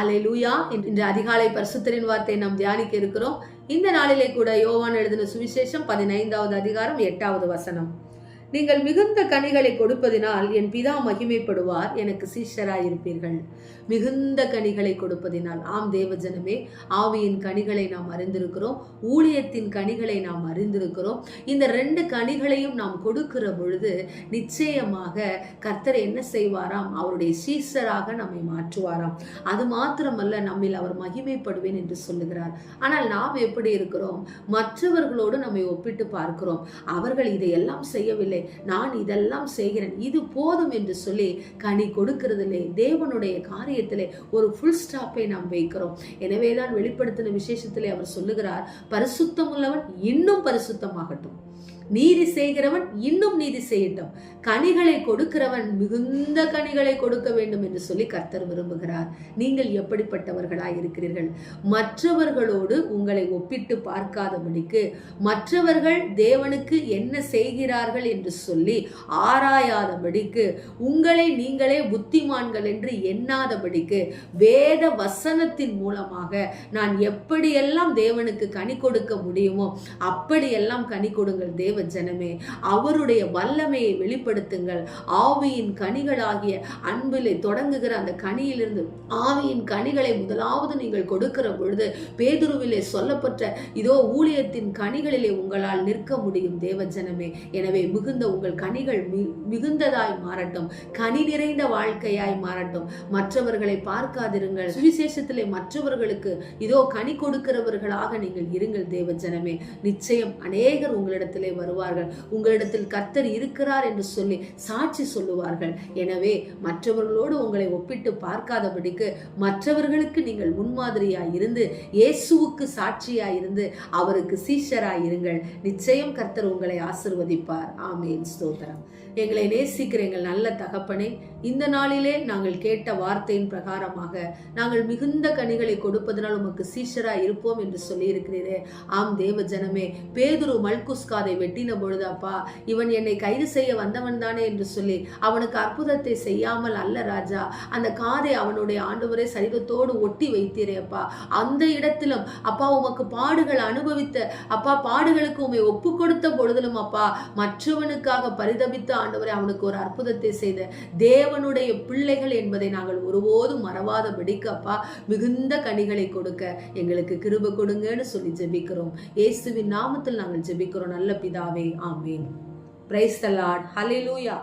அலை லூயா இன்று அதிகாலை பரிசுத்தரின் வார்த்தை நாம் தியானிக்க இருக்கிறோம். இந்த நாளிலே கூட யோவான் எழுதின சுவிசேஷம் பதினைந்தாவது அதிகாரம் எட்டாவது வசனம். நீங்கள் மிகுந்த கனிகளை கொடுப்பதினால் என் பிதா மகிமைப்படுவார் எனக்கு சீஷராயிருப்பீர்கள் மிகுந்த கனிகளை கொடுப்பதினால் ஆம் தேவஜனமே ஆவியின் கனிகளை நாம் அறிந்திருக்கிறோம் ஊழியத்தின் கனிகளை நாம் அறிந்திருக்கிறோம். இந்த ரெண்டு கனிகளையும் நாம் கொடுக்கிற பொழுது நிச்சயமாக கர்த்தர் என்ன செய்வாராம்? அவருடைய சீஷராக நம்மை மாற்றுவாராம். அது மாத்திரமல்ல நம்மில் அவர் மகிமைப்படுவேன் என்று சொல்லுகிறார். ஆனால் நாம் எப்படி இருக்கிறோம்? மற்றவர்களோடு நம்மை ஒப்பிட்டு பார்க்கிறோம். அவர்கள் இதையெல்லாம் செய்யவில்லை. நான் இதெல்லாம் செய்கிறேன். இது போதும் என்று சொல்லி கனி கொடுக்கிறதில்லை தேவனுடைய காரியத்திலே ஒரு ஃபுல் ஸ்டாப்பை நாம் வைக்கிறோம். எனவே தான் வெளிப்படுத்தின விசேஷத்திலே அவர் சொல்லுகிறார் பரிசுத்தம் உள்ளவன் இன்னும் பரிசுத்தமாகட்டும். நீதி செய்கிறவன் இன்னும் நீதி செய்யட்டும். கனிகளை கொடுக்கிறவன் மிகுந்த கனிகளை கொடுக்க வேண்டும் என்று சொல்லி கர்த்தர் விரும்புகிறார். நீங்கள் எப்படிப்பட்டவர்களாய் இருக்கிறீர்கள்? மற்றவர்களோடு உங்களை ஒப்பிட்டு பார்க்காதபடிக்கு மற்றவர்கள் தேவனுக்கு என்ன செய்கிறார்கள் என்று சொல்லி ஆராயாதபடிக்கு உங்களை நீங்களே புத்திமான்கள் என்று எண்ணாதபடிக்கு வேத வசனத்தின் மூலமாக நான் எப்படியெல்லாம் தேவனுக்கு கனி கொடுக்க முடியுமோ அப்படியெல்லாம் கனி கொடுங்கள். தேவ ஜனமே அவருடைய வல்லமையை வெளிப்படுத்துங்கள். ஆவியின் கனிகளாகிய அன்பிலே தொடங்குகிற அந்த கனியிலிருந்து ஆவியின் கனிகளை முதலாவது நீங்கள் கொடுக்கிற பொழுது பேதுருவிலே சொல்லப்பட்ட இதோ ஊழியத்தின் கனிகளிலே உங்களால் நிற்க முடியும் தேவ ஜனமே. எனவே மிகுந்த உங்கள் கனிகள் மிகுந்ததாய் மாறட்டும். கனி நிறைந்த வாழ்க்கையாய் மாறட்டும். மற்றவர்களை பார்க்காதிருங்கள். சுவிசேஷத்திலே மற்றவர்களுக்கு இதோ கனி கொடுக்கிறவர்களாக நீங்கள் இருங்கள் தேவ ஜனமே. நிச்சயம் அநேகர் உங்களிடத்திலே வருவார்கள். உங்களிடத்தில் கர்த்தர் இருக்கிறார் என்று சொல்லி சாட்சி சொல்லுவார்கள். எனவே மற்றவர்களோடு உங்களை ஒப்பிட்டு பார்க்காதபடிக்கு மற்றவர்களுக்கு நீங்கள் முன்மாதிரியாய் இருந்து இயேசுவுக்கு சாட்சியாய் இருந்து அவருக்கு சீஷராய் இருங்கள். நிச்சயம் கர்த்தர் உங்களை ஆசிர்வதிப்பார். ஆமேன். ஸ்தோத்திரம். எங்களை நேசிக்கிற எங்கள் நல்ல தகப்பனே இந்த நாளிலே நாங்கள் கேட்ட வார்த்தையின் பிரகாரமாக நாங்கள் மிகுந்த கனிகளை கொடுப்பதனால் உமக்கு சீஷராய் இருப்போம் என்று சொல்லியிருக்கிறீரே. ஆம் தேவ ஜனமே பேதுரு மல்குஸ்காதை எட்டின பொழுது அப்பா இவன் என்னை கைது செய்ய வந்தவன் தானே என்று சொல்லி அவனுக்கு அற்புதத்தை செய்யாமல் அல்ல ராஜா. அந்த காதை அவனுடைய ஆண்டவரை சரீரத்தோடு ஒட்டி வைத்தீரே அப்பா. அந்த இடத்திலும் அப்பா உமக்கு பாடுகள் அனுபவித்த அப்பா பாடுகளுக்கு உமை ஒப்பு கொடுத்த பொழுதிலும் அப்பா மற்றவனுக்காக பரிதபித்த ஆண்டவரை அவனுக்கு ஒரு அற்புதத்தை செய்த தேவனுடைய பிள்ளைகள் என்பதை நாங்கள் ஒருபோதும் மறவாதபடிக்கு அப்பா. மிகுந்த கனிகளை கொடுக்க எங்களுக்கு கிருப கொடுங்கன்னு சொல்லி ஜெபிக்கிறோம். இயேசுவின் நாமத்தில் நாங்கள் ஜெபிக்கிறோம். நல்ல பிதாவே ஆமீன் பிரைஸ் த லார்ட் ஹalleluya